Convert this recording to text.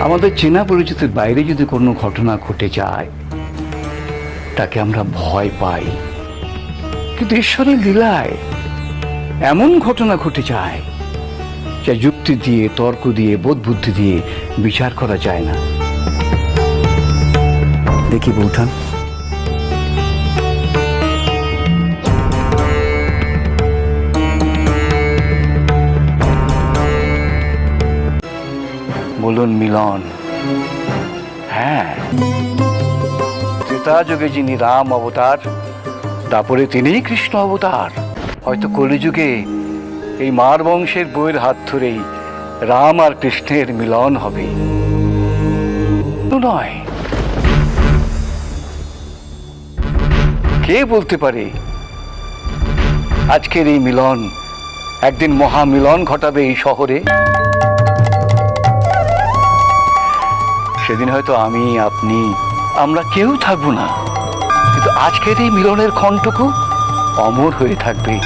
আমাদের চেনা পরিচিতির বাইরে যদি কোনো ঘটনা ঘটে যায়, তাকে আমরা ভয় পাই। কিন্তু ঈশ্বরের লীলায় এমন ঘটনা ঘটে যায়, যা যুক্তি দিয়ে, তর্ক দিয়ে বোধ বুদ্ধি দিয়ে বিচার করা যায় না। দেখি বৌঠান। বলুন মিলন। হ্যাঁ। ত্রেতা যুগে যিনি রাম অবতার, তারপরে তিনিই কৃষ্ণ অবতার। হয়তো কলিযুগে এই মার বংশের বইয়ের হাত ধরেই রাম আর কৃষ্ণের মিলন হবে। নয়। কে বলতে পারে? আজকের এই মিলন একদিন মহা মিলন ঘটাবে এই শহরে। সেদিন হয়তো আমি, আপনি, আমরা কেউ থাকব না। কিন্তু আজকের এই মিলনের ক্ষণটুকু অমর হয়ে থাকবে।